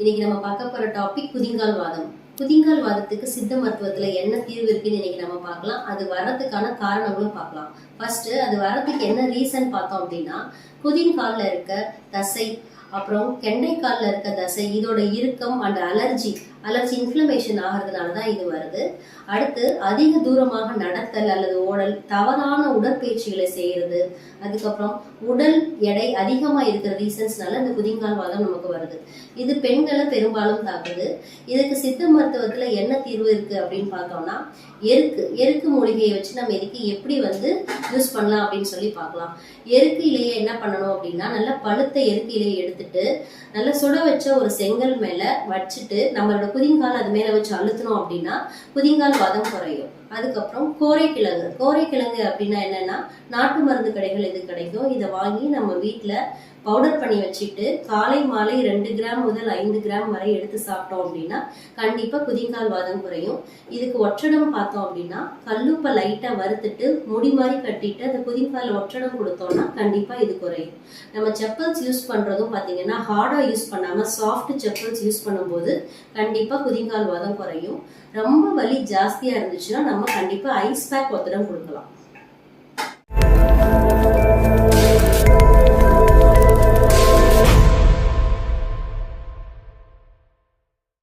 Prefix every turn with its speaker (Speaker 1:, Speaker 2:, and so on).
Speaker 1: இன்னைக்கு நம்ம பார்க்க போற டாபிக் புதிங்கால் வாதம் புதிங்கால் வாதத்துக்கு சித்த மருத்துவத்துல என்ன தீர்வு இருக்குன்னு இன்னைக்கு நம்ம பார்க்கலாம். அது வர்றதுக்கான காரணங்களும் பார்க்கலாம். ஃபர்ஸ்ட் அது வர்றதுக்கு என்ன ரீசன் பார்த்தோம் அப்படின்னா குதிங்கால்ல இருக்க தசை அப்புறம் கெண்டைக்காலில் இருக்க தசை இதோட இறுக்கம் அண்ட் அலர்ஜி அலர்ஜி இன்ஃப்ளமேஷன் ஆகிறதுனால தான் இது வருது. அடுத்து அதிக தூரமாக நடத்தல் அல்லது ஓடல் தவறான உடற்பயிற்சிகளை செய்கிறது அதுக்கப்புறம் உடல் எடை அதிகமாக இருக்கிற ரீசன்ஸ்னால இந்த குதிங்கால் வாதம் நமக்கு வருது. இது பெண்களை பெரும்பாலும் தாக்குது. இதுக்கு சித்த மருத்துவத்தில் என்ன தீர்வு இருக்குது அப்படின்னு பார்த்தோம்னா எருக்கு எருக்கு மூலிகையை வச்சு நம்ம எதுக்கு எப்படி வந்து யூஸ் பண்ணலாம் அப்படின்னு சொல்லி பார்க்கலாம். எருக்கு இலையை என்ன பண்ணணும் அப்படின்னா நல்லா பழுத்த எருக்கு இலையை எடுத்துட்டு நல்லா சுட வச்ச ஒரு செங்கல் மேல வச்சுட்டு நம்மளோட புதிங்கால் அது மேல வச்சு அழுத்தணும் அப்படின்னா புதிங்கால் வதம் குறையும். அதுக்கப்புறம் கோரைக்கிழங்கு கோரைக்கிழங்கு அப்படின்னா என்னன்னா நாட்டு மருந்து கடைகள் இது கிடைக்கும்? இதை வாங்கி நம்ம வீட்டில் பவுடர் பண்ணி வச்சுட்டு காலை மாலை ரெண்டு கிராம் முதல் ஐந்து கிராம் வரை எடுத்து சாப்பிட்டோம் அப்படின்னா கண்டிப்பாக குதிங்கால் வாதம் குறையும். இதுக்கு ஒற்றடம் பார்த்தோம் அப்படின்னா கல்லுப்பை லைட்டாக வறுத்துட்டு முடி மாதிரி கட்டிட்டு அந்த குதிங்கால் ஒற்றடம் கொடுத்தோம்னா கண்டிப்பாக இது குறையும். நம்ம செப்பல்ஸ் யூஸ் பண்ணுறதும் பார்த்தீங்கன்னா ஹார்டாக யூஸ் பண்ணாமல் சாஃப்ட் செப்பல்ஸ் யூஸ் பண்ணும்போது கண்டிப்பாக குதிங்கால் வாதம் குறையும். ரொம்ப வலி ஜாஸ்தியாக இருந்துச்சுன்னா நம்ம கண்டிப்பாக ஐஸ் பேக் ஒத்தடம் கொடுக்கலாம்.